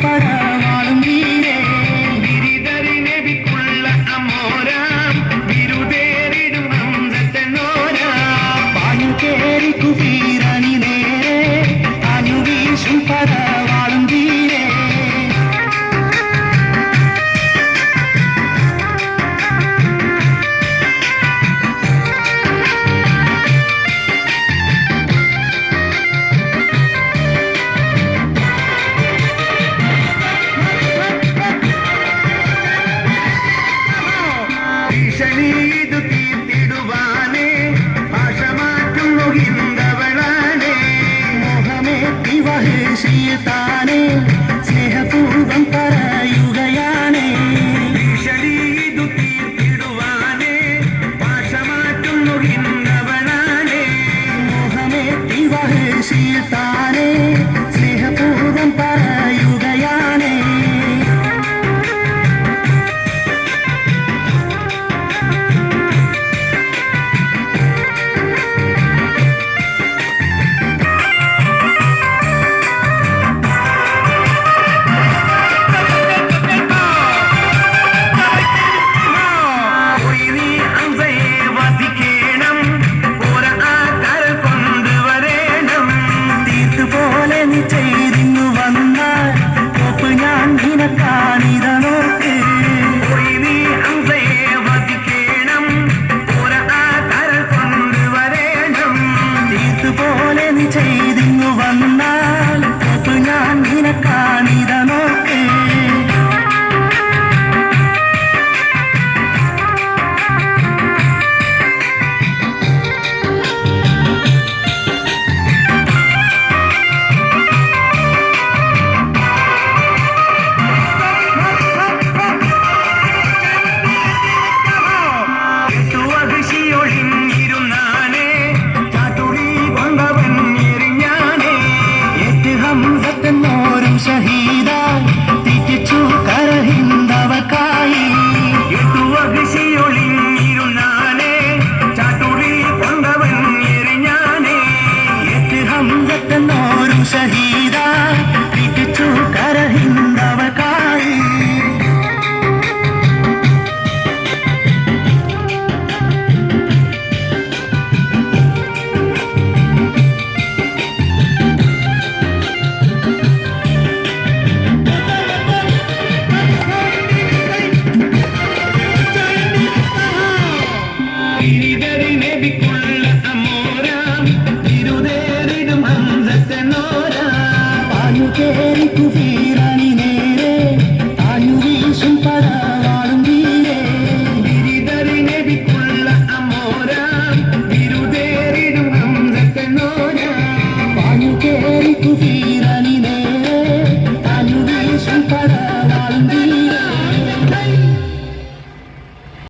பரவ सीता പോലെ നീ ചെയ്തി सही കേറി കുഫീറണി നേരെ. താഞ്ഞു വീശും പടവാളും വീരേ ബിരിദറി നബിക്കുള്ള അമോരാം. ഹംസക്കനോരാം പാഞ്ഞു കേറി കുഫീറണി